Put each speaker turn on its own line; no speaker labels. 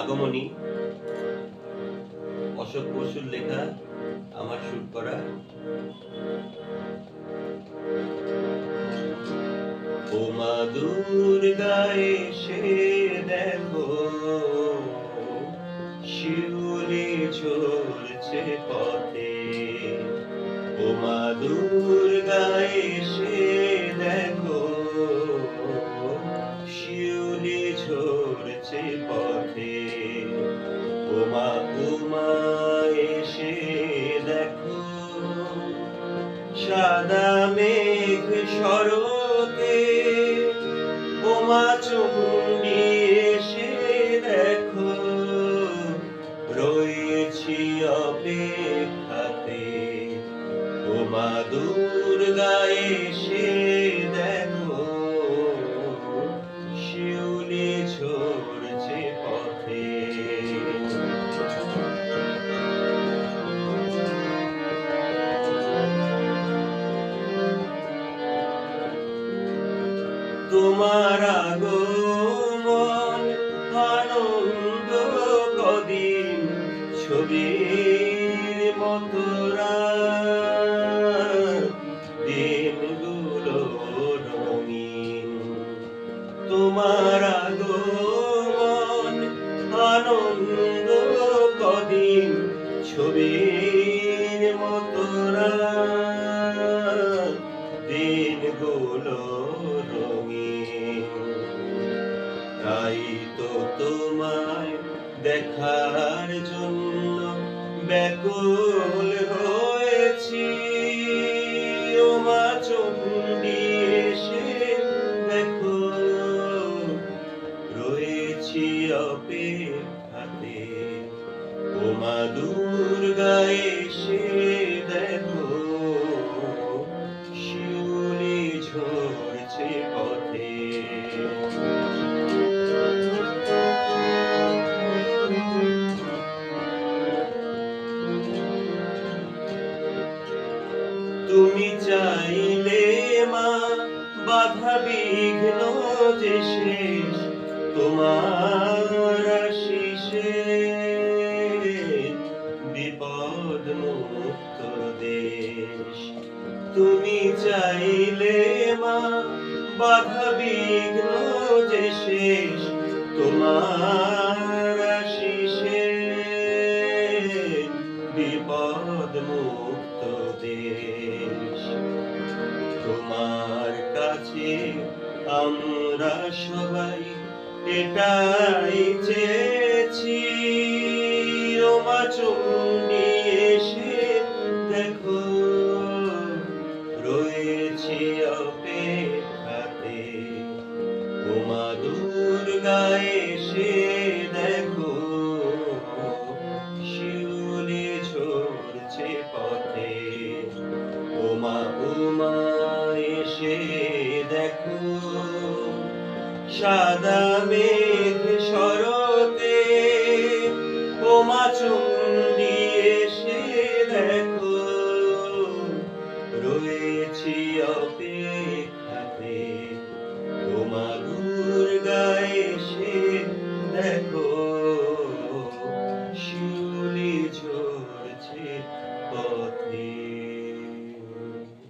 আগমনী, অশোক বসুর লেখা, আমার শুট করা। ওমা দুর্গায় সে দেখো, শিউলি চলছে পথে। ওমা দুর্গায় ও মা উমা দেখো। সাদা মেঘ সরতে বোমা চুন্ডি এসে দেখো। রয়েছি অপেক্ষাতে, বোমা দুর্গা এসে তোমার আগমন আনন্দ কদিন ছবির মতরা দিনগুলো রঙিন। তোমার আগমন আনন্দ কদিন ছবির মতরা দিনগুলো তো তোমায় দেখার জন্য ব্যাকুল হয়েছি। ও মা চণ্ডী এসে দেখো, রয়েছি অপেক্ষাতে। ও মা দুর্গা এসে চাইলে মা, বাধা বিঘ্ন যে শেষ, তোমার আশিসে বিপদ মুক্ত দেশ। তুমি চাইলে মা, বাধা বিঘ্ন যে শেষ, তোমার তোমার কাছে আমরা সবাই এটাই চেয়েছি। ও মা চণ্ডী এসে দেখো, রয়েছি অপেক্ষাতে। ও মা দুর্গা এসে দেখো, শিউলি ঝরছে পথে। ওমা, উমা সাদা মেঘ শরতে ওমা চুন্ডি এসে দেখো। রয়েছি অপেক্ষাতে গুর দুর্গা এসে দেখো।